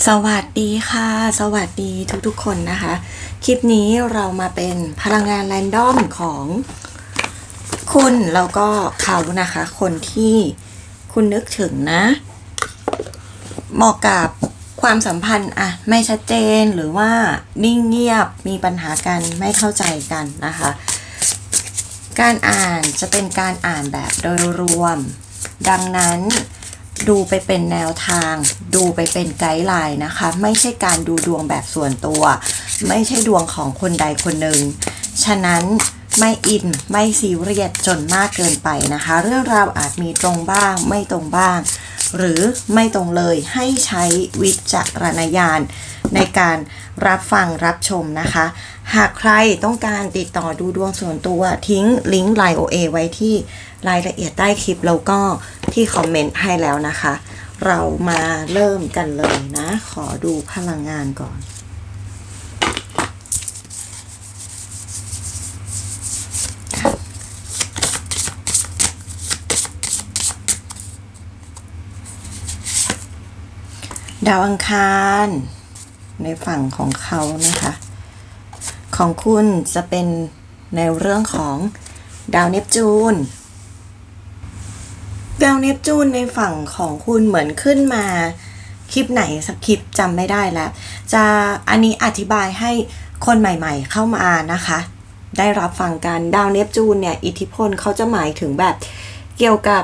สวัสดีค่ะ สวัสดีทุกๆคนนะคะ คลิปนี้เรามาเป็นพลังงานแรนดอมของคุณแล้วก็เขานะคะ คนที่คุณนึกถึงนะ เหมาะกับความสัมพันธ์อะไม่ชัดเจนหรือว่านิ่งเงียบมีปัญหากันไม่เข้าใจกันนะคะ การอ่านจะเป็นการอ่านแบบโดยรวม ดังนั้น ดูไปเป็นแนวทาง ดูไปเป็นไกด์ไลน์นะคะ ไม่ใช่การดูดวงแบบส่วนตัว ไม่ใช่ดวงของคนใดคนหนึ่ง ฉะนั้นไม่อินไม่ซีเรียสจนมากเกินไปนะคะ เรื่องราวอาจมีตรงบ้าง ไม่ตรงบ้าง หรือไม่ตรงเลยให้ใช้วิจารณญาณในการรับฟังรับชมนะคะ หากใครต้องการติดต่อดูดวงส่วนตัวทิ้งลิงก์ไลน์ OA ไว้ที่ รายละเอียดใต้คลิปแล้วก็ที่คอมเมนต์ให้แล้วนะคะ เรามาเริ่มกันเลยนะ ขอดูพลังงานก่อนดาวอังคารในฝั่งของเขานะคะ ของคุณจะเป็นในเรื่องของดาวเนปจูน ดาวเนปจูนในฝั่งของคุณเหมือนขึ้นมาคลิปไหนสักคลิปจำไม่ได้แล้ว จะอันนี้อธิบายให้คนใหม่ๆเข้ามานะคะ ได้รับฟังกันดาวเนปจูนเนี่ย อิทธิพลเขาจะหมายถึงแบบเกี่ยวกับ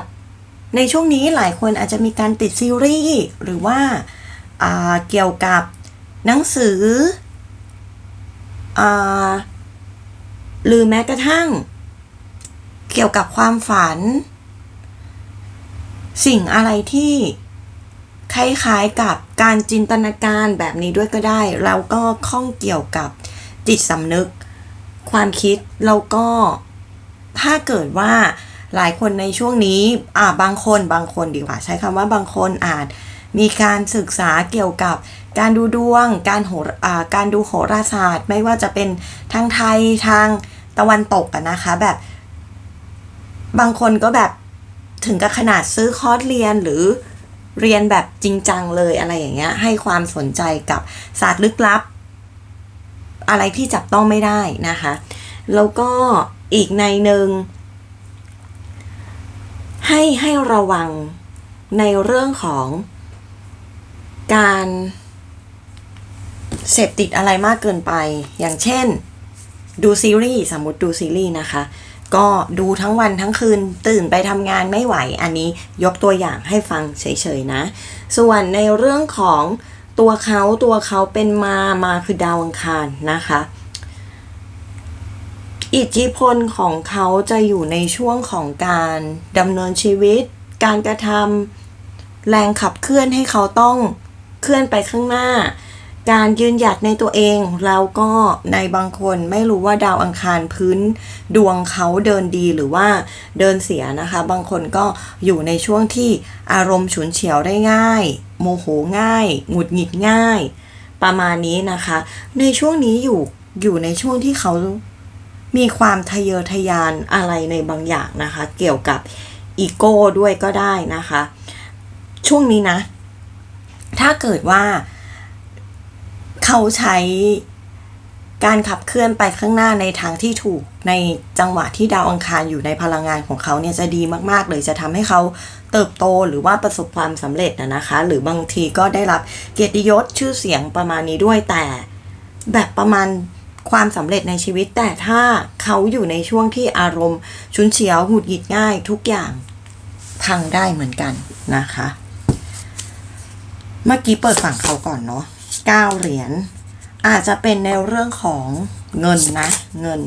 ในช่วงนี้หลายคนอาจจะมีการติดซีรีส์หรือว่าาเกี่ยวกับหนังสืออหรือแม้กระทั่ง เกี่ยวกับความฝัน สิ่งอะไรที่คล้ายๆกับการจินตนาการแบบนี้ด้วยก็ได้แล้วก็ข้องเกี่ยวกับจิตสำนึก ความคิดแล้วก็ถ้าเกิดว่าหลายคนในช่วงนี้อ่าบางคนบางคนดีกว่า ใช้คำว่าบางคนอาจมีการศึกษาเกี่ยวกับการดูดวง การโหรอ่าการดูโหราศาสตร์ ไม่ว่าจะเป็นทางไทยทางตะวันตกอะนะคะแบบ บางคนก็แบบ ถึงกับขนาดซื้อคอร์สเรียนหรือเรียนแบบจริงจังเลยอะไรอย่างเงี้ย ให้ความสนใจกับศาสตร์ลึกลับ อะไรที่จับต้องไม่ได้นะคะ แล้วก็อีกในหนึ่งให้ให้ระวังในเรื่องของการเสพติดอะไรมากเกินไป อย่างเช่น ดูซีรีส์สมมติดูซีรีส์นะคะ ก็ดูทั้งวันทั้งคืนตื่นไปทำงานไม่ไหวอันนี้ยกตัวอย่างให้ฟังเฉยๆนะ ส่วนในเรื่องของตัวเขาตัวเขาเป็นมามาคือดาวอังคารนะคะ อิทธิพลของเขาจะอยู่ในช่วงของการดำเนินชีวิต การกระทำแรงขับเคลื่อนให้เขาต้องเคลื่อนไปข้างหน้า การยืนหยัดในตัวเองแล้วก็ในบางคนไม่รู้ว่าดาวอังคารพื้นดวงเขาเดินดีหรือว่าเดินเสียนะคะ บางคนก็อยู่ในช่วงที่อารมณ์ฉุนเฉียวได้ง่าย โมโหง่าย หงุดหงิดง่าย ประมาณนี้นะคะ ในช่วงนี้อยู่อยู่ในช่วงที่เขามีความทะเยอทะยานอะไรในบางอย่างนะคะ เกี่ยวกับอีโก้ด้วยก็ได้นะคะ ช่วงนี้นะ ถ้าเกิดว่า เขาใช้การขับเคลื่อนไปข้างหน้าในทางที่ถูกในจังหวะที่ดาวอังคารอยู่ในพลังงานของเขาเนี่ยจะดีมากๆเลยจะทำให้เขาเติบโตหรือว่าประสบความสำเร็จนะนะคะ หรือบางทีก็ได้รับเกียรติยศชื่อเสียงประมาณนี้ด้วยแต่แบบประมาณความสำเร็จในชีวิต แต่ถ้าเขาอยู่ในช่วงที่อารมณ์ ชุนเฉียวหงุดหงิดง่ายทุกอย่างพังได้เหมือนกันนะคะ เมื่อกี้เปิดฝั่งเขาก่อนเนาะ เก้าเหรียญอาจจะเป็นในเรื่องของเงินนะเงิน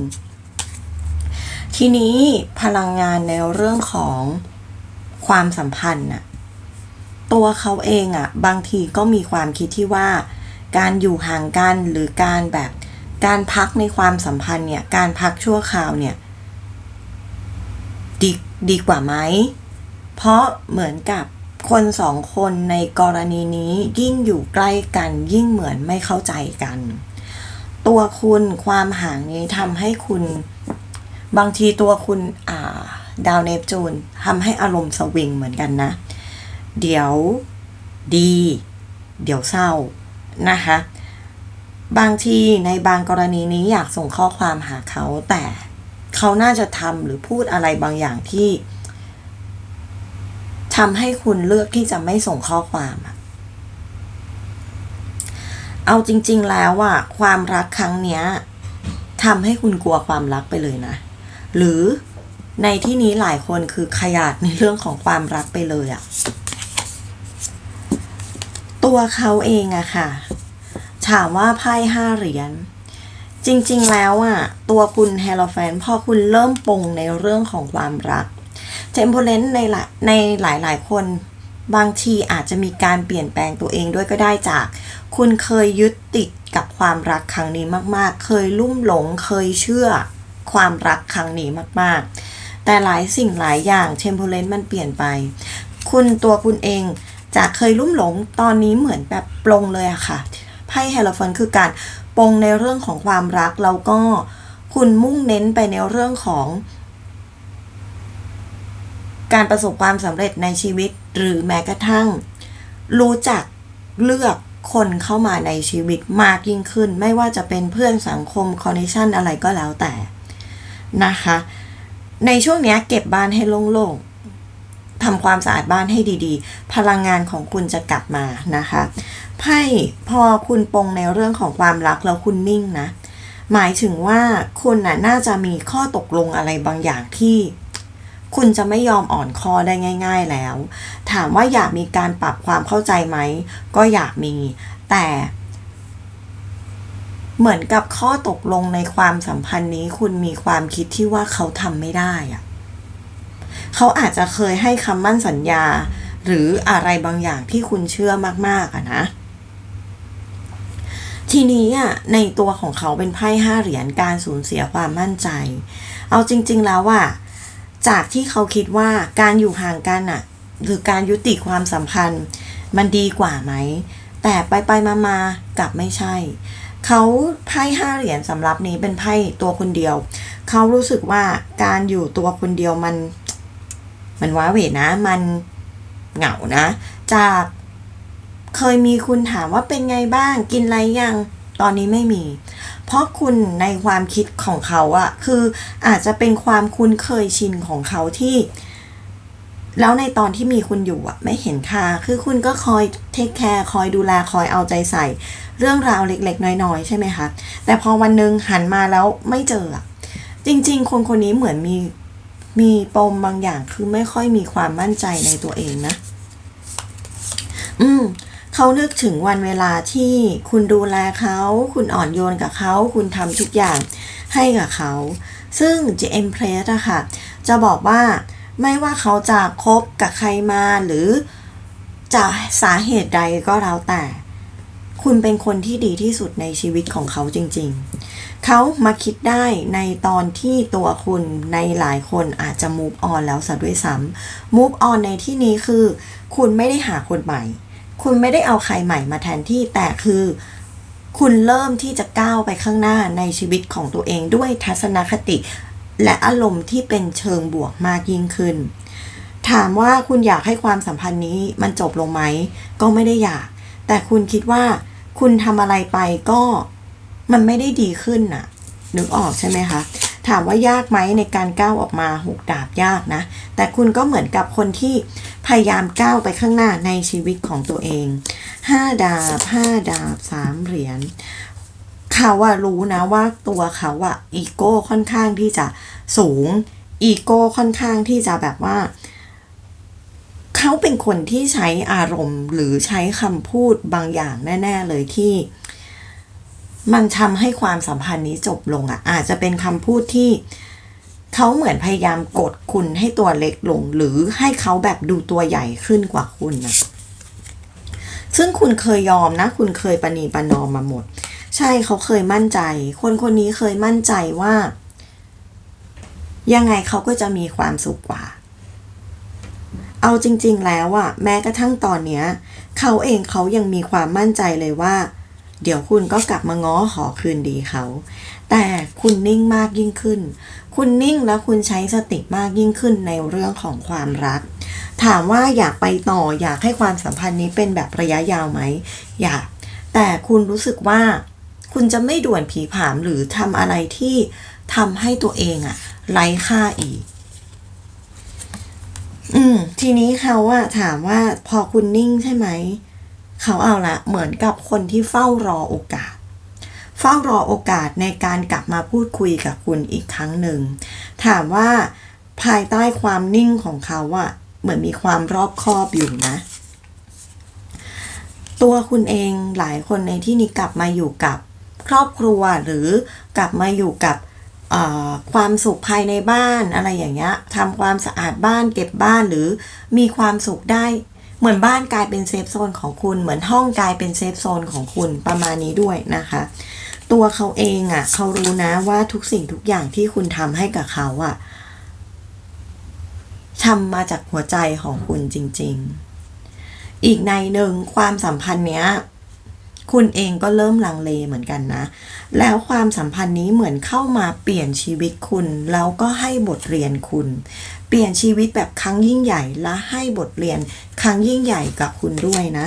ทีนี้พลังงานในเรื่องของความสัมพันธ์น่ะตัวเขาเองอะ่ะบางทีก็มีความคิดที่ว่า การอยู่ห่างกันหรือการแบบการพักในความสัมพันธ์เนี่ยการพักชั่วคราวเนี่ยดีดีกว่าไหมเพราะเหมือนกับ คนสองคนในกรณีนี้ยิ่งอยู่ใกล้กัน ยิ่งเหมือนไม่เข้าใจกัน ตัวคุณความห่างนี้ทำให้คุณ บางทีตัวคุณอ่าดาวเนปจูนทำให้อารมณ์สวิงเหมือนกันนะ เดี๋ยวดี เดี๋ยวเศร้านะคะ บางทีในบางกรณีนี้อยากส่งข้อความหาเขาแต่เขาน่าจะทำหรือพูดอะไรบางอย่างที่ ทำให้คุณเลือกที่จะไม่ส่งข้อความเอาจริง ๆ แล้วอะความรักครั้งเนี้ยทำให้คุณกลัวความรักไปเลยนะ หรือในที่นี้หลายคนคือขยาดในเรื่องของความรักไปเลยอะตัวเขาเองอะค่ะ ถามว่าไพ่ห้าเหรียญจริง ๆ แล้วอะตัวคุณเฮโลแฟนพอคุณเริ่มปรงในเรื่องของความรัก เทมเพลนในหลายในหลายๆ คนบางทีอาจจะมีการเปลี่ยนแปลงตัวเองด้วยก็ได้จาก คุณเคยยึดติดกับความรักครั้งนี้มาก ๆ เคยลุ่มหลงเคยเชื่อความรักครั้งนี้มาก ๆ แต่หลายสิ่งหลายอย่างเทมเพลนมันเปลี่ยนไป คุณตัวคุณเองจากเคยลุ่มหลงตอนนี้เหมือนแบบปลงเลยอะค่ะไพ่เฮลฟอนคือการปลงในเรื่องของความรักแล้วก็คุณมุ่งเน้นไปในเรื่องของ การประสบความสำเร็จในชีวิต หรือแม้กระทั่ง รู้จักเลือกคนเข้ามาในชีวิตมากยิ่งขึ้น ไม่ว่าจะเป็นเพื่อนสังคมคอนเนคชันอะไรก็แล้วแต่นะคะ ในช่วงนี้เก็บบ้านให้โล่งๆทำความสะอาดบ้านให้ดีๆ พลังงานของคุณจะกลับมานะคะไพ่พอคุณปงในเรื่องของความรักแล้วคุณนิ่งนะ หมายถึงว่าคุณน่ะน่าจะมีข้อตกลงอะไรบางอย่างที่ คุณจะไม่ยอมอ่อนคอได้ง่าย ๆแล้ว ถามว่าอยากมีการปรับความเข้าใจไหม ก็อยากมี แต่ เหมือนกับข้อตกลงในความสัมพันธ์นี้ คุณมีความคิดที่ว่าเขาทำไม่ได้อะเขาอาจจะเคยให้คำมั่นสัญญา หรืออะไรบางอย่างที่คุณเชื่อมากๆอะนะทีนี้อะในตัวของเขาเป็นไพ่ห้าเหรียญการสูญเสียความมั่นใจ เอาจริง ๆ แล้วอะ จากที่เขาคิดว่าการอยู่ห่างกันอะหรือการยุติความสัมพันธ์ มันดีกว่าไหม แต่ไปไปมามากลับไม่ใช่ เขาไพ่ห้าเหรียญสำหรับนี้เป็นไพ่ตัวคนเดียว เขารู้สึกว่าการอยู่ตัวคนเดียวมัน มันว้าเหวนะ มันเหงานะ จากเคยมีคุณถามว่าเป็นไงบ้าง กินอะไรยัง ตอนนี้ไม่มี เพราะคุณในความคิดของเขาอะคืออาจจะเป็นความคุ้นเคยชินของเขาที่ แล้วในตอนที่มีคุณอยู่อะไม่เห็นค่าคือคุณก็คอยเทคแคร์คอยดูแลคอยเอาใจใส่ เรื่องราวเล็ก ๆ น้อย ๆ ใช่ไหมคะ แต่พอวันหนึ่งหันมาแล้วไม่เจอจริง ๆ คนคนนี้เหมือนมีมีปมบางอย่างคือไม่ค่อยมีความมั่นใจในตัวเองนะ อืม เขานึกถึงวันเวลาที่คุณดูแลเขา คุณอ่อนโยนกับเขา คุณทำทุกอย่างให้กับเขา ซึ่ง GM p r e s s อะค่ะ จะบอกว่าไม่ว่าเขาจะคบกับใครมาหรือจะสาเหตุใดก็แล้วแต่ คุณเป็นคนที่ดีที่สุดในชีวิตของเขาจริงๆ เขามาคิดได้ในตอนที่ตัวคุณในหลายคนอาจจะ move on แล้วซะด้วยซ้ำ move on ในที่นี้คือ คุณไม่ได้หาคนใหม่ คุณไม่ได้เอาใครใหม่มาแทนที่ แต่คือคุณเริ่มที่จะก้าวไปข้างหน้าในชีวิตของตัวเองด้วยทัศนคติ และอารมณ์ที่เป็นเชิงบวกมากยิ่งขึ้น ถามว่าคุณอยากให้ความสัมพันธ์นี้มันจบลงไหม ก็ไม่ได้อยาก แต่คุณคิดว่าคุณทำอะไรไปก็มันไม่ได้ดีขึ้นน่ะ นึกออกใช่ไหมคะ ถามว่ายากไหมในการก้าวออกมาหกดาบยากนะ แต่คุณก็เหมือนกับคนที่พยายามก้าวไปข้างหน้าในชีวิตของตัวเองห้าดาบห้าดาบสามเหรียญเขาอะรู้นะว่าตัวเขาอะอีโก้ค่อนข้างที่จะสูงอีโก้ค่อนข้างที่จะแบบว่า เขาเป็นคนที่ใช้อารมณ์หรือใช้คำพูดบางอย่างแน่ ๆ เลยที่ มันทำให้ความสัมพันธ์นี้จบลงอะอาจจะเป็นคำพูดที่เขาเหมือนพยายามกดคุณให้ตัวเล็กลง หรือให้เขาแบบดูตัวใหญ่ขึ้นกว่าคุณนะซึ่งคุณเคยยอมนะ คุณเคยปณีประนอมมาหมด ใช่เขาเคยมั่นใจ คนคนนี้เคยมั่นใจว่า ยังไงเขาก็จะมีความสุขกว่า เอาจริง ๆ แล้วอะแม้กระทั่งตอนเนี้ย เขาเองเขายังมีความมั่นใจเลยว่า เดี๋ยวคุณก็กลับมาง้อขอคืนดีเขา แต่คุณนิ่งมากยิ่งขึ้น คุณนิ่งแล้วคุณใช้สติมากยิ่งขึ้นในเรื่องของความรัก ถามว่าอยากไปต่ออยากให้ความสัมพันธ์นี้เป็นแบบระยะยาวไหม อยาก แต่คุณรู้สึกว่าคุณจะไม่ด่วนผีผามหรือทำอะไรที่ทำให้ตัวเองอะไร้ค่าอีก อืม ทีนี้เขาอะถามว่าพอคุณนิ่งใช่ไหม เขาเอาละเหมือนกับคนที่เฝ้ารอโอกาส เฝ้ารอโอกาสในการกลับมาพูดคุยกับคุณอีกครั้งหนึ่ง ถามว่าภายใต้ความนิ่งของเขาอะเหมือนมีความรอบคอบอยู่นะ ตัวคุณเองหลายคนในที่นี้กลับมาอยู่กับครอบครัวหรือกลับมาอยู่กับความสุขภายในบ้านอะไรอย่างเงี้ยทำความสะอาดบ้านเก็บบ้านหรือมีความสุขได้ เหมือนบ้านกลายเป็นเซฟโซนของคุณ เหมือนห้องกลายเป็นเซฟโซนของคุณประมาณนี้ด้วยนะคะ ตัวเขาเองอะ่ะเขารู้นะว่าทุกสิ่งทุกอย่างที่คุณทำให้กับเขาอะ่ะทำมาจากหัวใจของคุณจริง ๆ อีกในหนึ่งความสัมพันธ์เนี้ย คุณเองก็เริ่มลังเลเหมือนกันนะ แล้วความสัมพันธ์นี้เหมือนเข้ามาเปลี่ยนชีวิตคุณ แล้วก็ให้บทเรียนคุณ เปลี่ยนชีวิตแบบครั้งยิ่งใหญ่และให้บทเรียนครั้งยิ่งใหญ่กับคุณด้วยนะ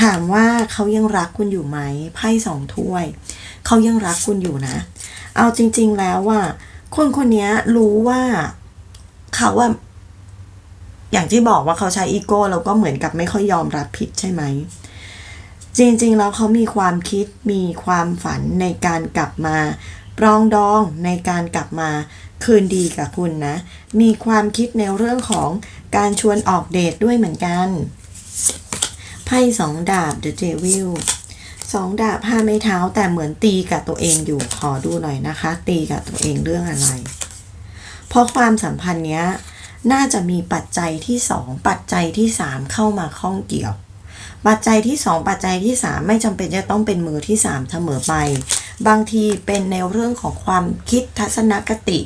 ถามว่าเขายังรักคุณอยู่ไหมไพ่สองถ้วย เขายังรักคุณอยู่นะ เอาจริง ๆแล้วว่า คนคนนี้รู้ว่าเขาว่าอย่างที่บอกว่าเขาใช้อีโก้แล้วก็เหมือนกับไม่ค่อยยอมรับผิดใช่ไหม จริงๆ แล้วเขามีความคิดมีความฝันในการกลับมาปรองดองในการกลับมาคืนดีกับคุณนะ มีความคิดในเรื่องของการชวนออกเดทด้วยเหมือนกัน ไพ่สองดาบ The Devil สองดาบห้าไม้เท้าแต่เหมือนตีกับตัวเองอยู่ขอดูหน่อยนะคะ ตีกับตัวเองเรื่องอะไร เพราะความสัมพันธ์เนี้ย น่าจะมีปัจจัยที่สองปัจจัยที่สามเข้ามาข้องเกี่ยว ปัจจัยที่สองปัจจัยที่สามไม่จำเป็นจะต้องเป็นมือที่สามเสมอไป บางทีเป็นในเรื่องของความคิดทัศนคติ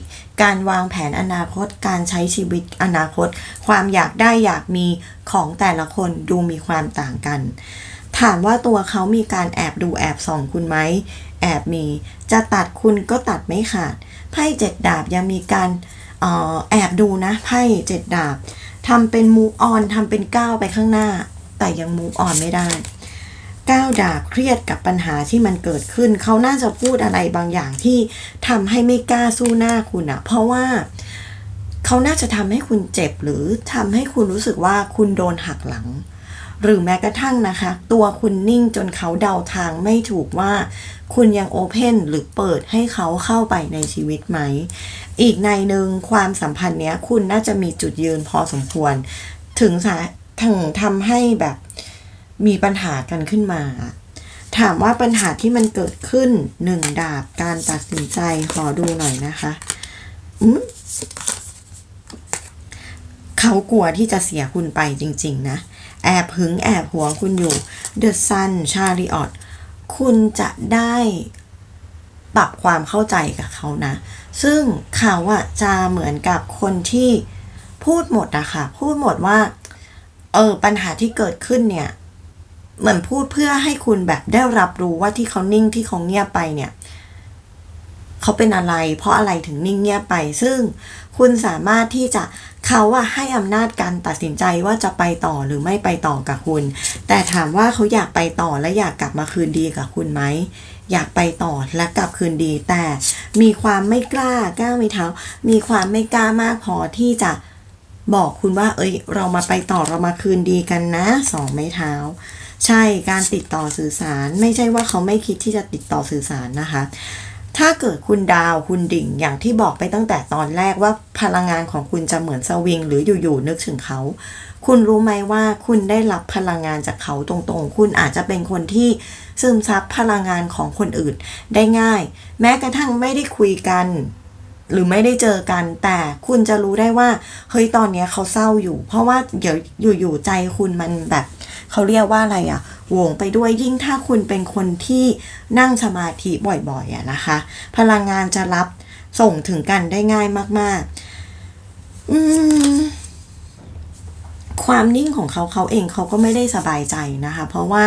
การวางแผนอนาคต การใช้ชีวิตอนาคต ความอยากได้อยากมีของแต่ละคนดูมีความต่างกัน ถามว่าตัวเขามีการแอบดูแอบส่องคุณไหม แอบมี จะตัดคุณก็ตัดไม่ขาด ไพ่เจ็ดดาบยังมีการออแอบดูนะไพ่เจ็ดดาบทำเป็นมูออนทำเป็นก้าวไปข้างหน้า แต่ยังมูฟออนไม่ได้ก้าวดาบเครียดกับปัญหาที่มันเกิดขึ้น เขาน่าจะพูดอะไรบางอย่างที่ทำให้ไม่กล้าสู้หน้าคุณอะเพราะว่าเขาน่าจะทำให้คุณเจ็บหรือทำให้คุณรู้สึกว่าคุณโดนหักหลัง หรือแม้กระทั่งนะคะ ตัวคุณนิ่งจนเขาเดาทางไม่ถูกว่า คุณยังโอเพนหรือเปิดให้เขาเข้าไปในชีวิตไหม อีกในหนึ่งความสัมพันธ์เนี้ยคุณน่าจะมีจุดยืนพอสมควร ถึงสา ถึงทำให้แบบมีปัญหากันขึ้นมา ถามว่าปัญหาที่มันเกิดขึ้นหนึ่งดาบการตัดสินใจขอดูหน่อยนะคะอืมเขากลัวที่จะเสียคุณไปจริง ๆ นะ แอบหึงแอบหวงคุณอยู่ The Sun Chariot คุณจะได้ปรับความเข้าใจกับเขานะ ซึ่งเขาอะจะเหมือนกับคนที่พูดหมดอะค่ะ พูดหมดว่า เออปัญหาที่เกิดขึ้นเนี่ยเหมือนพูดเพื่อให้คุณแบบได้รับรู้ว่าที่เขานิ่งที่เขาเงียบไปเนี่ยเขาเป็นอะไร เพราะอะไรถึงนิ่งเงียบไป ซึ่งคุณสามารถที่จะเขาอะให้อำนาจการตัดสินใจว่าจะไปต่อหรือไม่ไปต่อกับคุณ แต่ถามว่าเขาอยากไปต่อและอยากกลับมาคืนดีกับคุณไหมอยากไปต่อและกลับคืนดี แต่มีความไม่กล้าก้าวไม่เท้า มีความไม่กล้ามากพอที่จะ บอกคุณว่า เอ้ย เรามาไปต่อเรามาคืนดีกันนะสองไม้เท้า ใช่การติดต่อสื่อสารไม่ใช่ว่าเขาไม่คิดที่จะติดต่อสื่อสารนะคะ ถ้าเกิดคุณดาวคุณดิ่งอย่างที่บอกไปตั้งแต่ตอนแรกว่าพลังงานของคุณจะเหมือนสวิง หรืออยู่ๆนึกถึงเขา คุณรู้ไหมว่าคุณได้รับพลังงานจากเขาตรงๆ คุณอาจจะเป็นคนที่ซึมซับพลังงานของคนอื่นได้ง่าย แม้กระทั่งไม่ได้คุยกัน หรือไม่ได้เจอกัน แต่คุณจะรู้ได้ว่า เฮ้ยตอนเนี้ยเขาเศร้าอยู่ เพราะว่าเดี๋ยวอยู่ๆใจคุณมันแบบเขาเรียกว่าอะไรอะโหวงไปด้วยยิ่งถ้าคุณเป็นคนที่นั่งสมาธิบ่อยๆอะนะคะ พลังงานจะรับส่งถึงกันได้ง่ายมาก ๆ อืมความนิ่งของเขาเขาเองเขาก็ไม่ได้สบายใจนะคะ เพราะว่า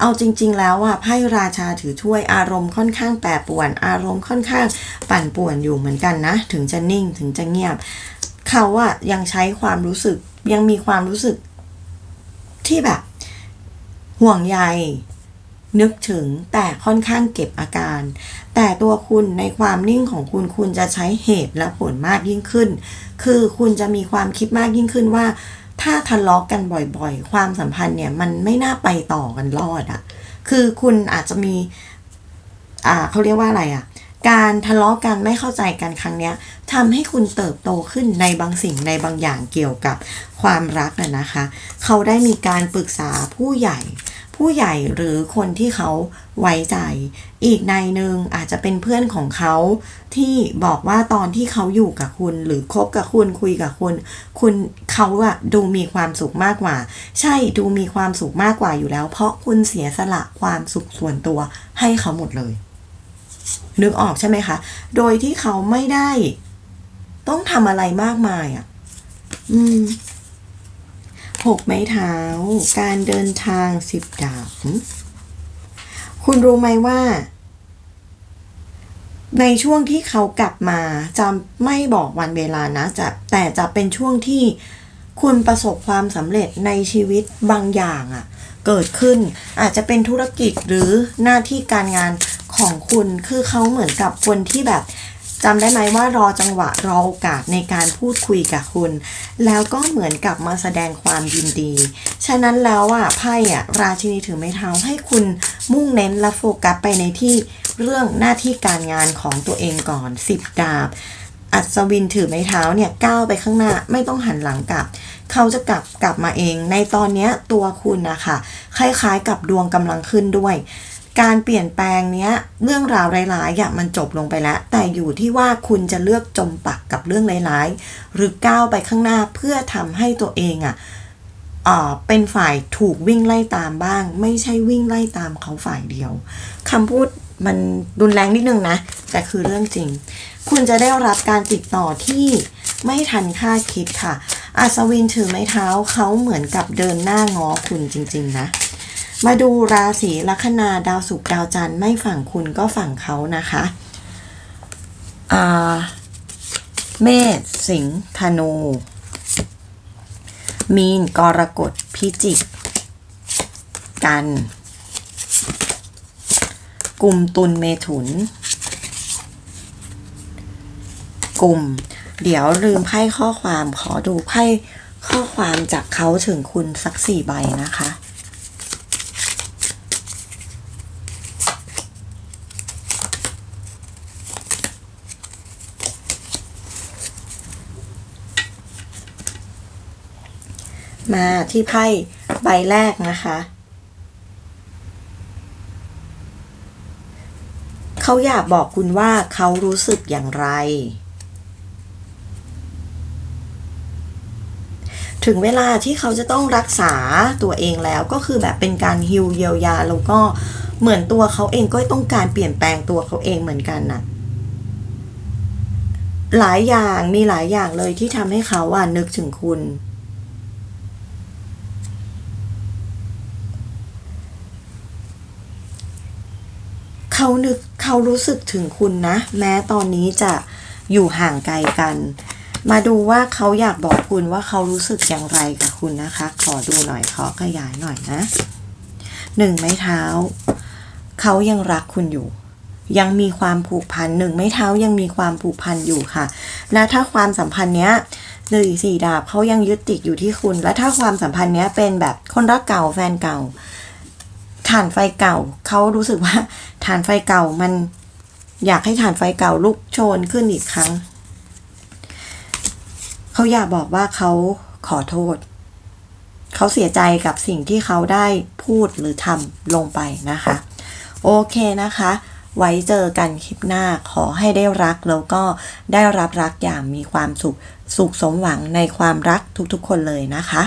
เอาจริง ๆ แล้วอะไพ่ราชาถือถ้วยอารมณ์ค่อนข้างแปรปรวน อารมณ์ค่อนข้างปั่นป่วนอยู่เหมือนกันนะ ถึงจะนิ่งถึงจะเงียบ เขาอะยังใช้ความรู้สึกยังมีความรู้สึกที่แบบ ห่วงใยนึกถึงแต่ค่อนข้างเก็บอาการ แต่ตัวคุณในความนิ่งของคุณคุณจะใช้เหตุและผลมากยิ่งขึ้น คือคุณจะมีความคิดมากยิ่งขึ้นว่า ถ้าทะเลาะกกันบ่อยๆ ความสัมพันธ์เนี่ยมันไม่น่าไปต่อกันรอดอะคือคุณอาจจะมี อ่าเขาเรียกว่าอะไรอะการทะเลาะกันไม่เข้าใจกันครั้งเนี้ยทำให้คุณเติบโตขึ้นในบางสิ่งในบางอย่างเกี่ยวกับความรักน่ะนะคะ เขาได้มีการปรึกษาผู้ใหญ่ ผู้ใหญ่หรือคนที่เขา ไว้ใจ อีกในหนึ่งอาจจะเป็นเพื่อนของเขาที่บอกว่าตอนที่เขาอยู่กับคุณ หรือคบกับคุณคุยกับคุณ คุณเขาอะดูมีความสุขมากกว่า ใช่ดูมีความสุขมากกว่าอยู่แล้ว เพราะคุณเสียสละความสุขส่วนตัวให้เขาหมดเลย นึกออกใช่ไหมคะ โดยที่เขาไม่ได้ ต้องทำอะไรมากมายอะ่ะอืมหกไม้เท้า การเดินทางสิบดาบ คุณรู้ไหมว่า ในช่วงที่เขากลับมาจะไม่บอกวันเวลานะจะแต่จะเป็นช่วงที่คุณประสบความสำเร็จในชีวิตบางอย่างอะ่ะ เกิดขึ้นอาจจะเป็นธุรกิจหรือหน้าที่การงานของคุณคือเขาเหมือนกับคนที่แบบ จำได้ไหมว่ารอจังหวะรอโอกาสในการพูดคุยกับคุณ แล้วก็เหมือนกับมาแสดงความยินดี ฉะนั้นแล้วอะไพ่อะราชินีถือไม้เท้าให้คุณมุ่งเน้นและโฟกัสไปในที่เรื่องหน้าที่การงานของตัวเองก่อนสิบดาบ อัศวินถือไม้เท้าเนี่ยก้าวไปข้างหน้าไม่ต้องหันหลังกลับ เขาจะกลับกลับมาเอง ในตอนนี้ตัวคุณนะคะคล้ายๆกับดวงกำลังขึ้นด้วย การเปลี่ยนแปลงเนี้ยเรื่องราวร้ายๆอย่างมันจบลงไปแล้ว แต่อยู่ที่ว่าคุณจะเลือกจมปักกับเรื่องร้ายๆหรือก้าวไปข้างหน้าเพื่อทำให้ตัวเองอะ่ะเป็นฝ่ายถูกวิ่งไล่ตามบ้าง ไม่ใช่วิ่งไล่ตามเขาฝ่ายเดียวคำพูดมันรุนแรงนิดนึงนะ แต่คือเรื่องจริง คุณจะได้รับการติดต่อที่ไม่ทันคาดคิดค่ะอัศวินถือไม้เท้าเขาเหมือนกับเดินหน้างอคุณจริง ๆ นะ มาดูราศีลัคนาดาวศุกร์ดาวจันทร์ไม่ฝั่งคุณก็ฝั่งเขานะคะอ่าเมษสิงห์ธนู มีนกรกฎพิจิก กัน กลุ่มตุลเมถุน กลุ่ม เดี๋ยวลืมไพ่ข้อความขอดูไพ่ข้อความจากเขาถึงคุณสักสี่ใบนะคะ มาที่ไพ่ใบแรกนะคะ เขาอยากบอกคุณว่าเขารู้สึกอย่างไร ถึงเวลาที่เขาจะต้องรักษาตัวเองแล้วก็คือแบบเป็นการฮิวเยียวยาแล้วก็เหมือนตัวเขาเองก็ต้องการเปลี่ยนแปลงตัวเขาเองเหมือนกันน่ะหลายอย่างมีหลายอย่างเลยที่ทำให้เขาอะนึกถึงคุณ เขานึกเขารู้สึกถึงคุณนะ แม้ตอนนี้จะอยู่ห่างไกลกัน มาดูว่าเขาอยากบอกคุณว่าเขารู้สึกอย่างไรกับคุณนะคะ ขอดูหน่อยขอขยายหน่อยนะหนึ่งไม้เท้า เขายังรักคุณอยู่ ยังมีความผูกพันหนึ่งไม้เท้ายังมีความผูกพันอยู่ค่ะ และถ้าความสัมพันธ์เนี้ยหนึ่งสี่ดาบเขายังยึดติดอยู่ที่คุณ และถ้าความสัมพันธ์เนี้ยเป็นแบบคนรักเก่าแฟนเก่า ฐานไฟเก่าเขารู้สึกว่าฐานไฟเก่ามันอยากให้ฐานไฟเก่าลุกโชนขึ้นอีกครั้ง เขาอยากบอกว่าเขาขอโทษ เขาเสียใจกับสิ่งที่เขาได้พูดหรือทำลงไปนะคะ โอเคนะคะ ไว้เจอกันคลิปหน้าขอให้ได้รักแล้วก็ได้รับรักอย่างมีความสุข สุขสมหวังในความรักทุกๆคนเลยนะคะ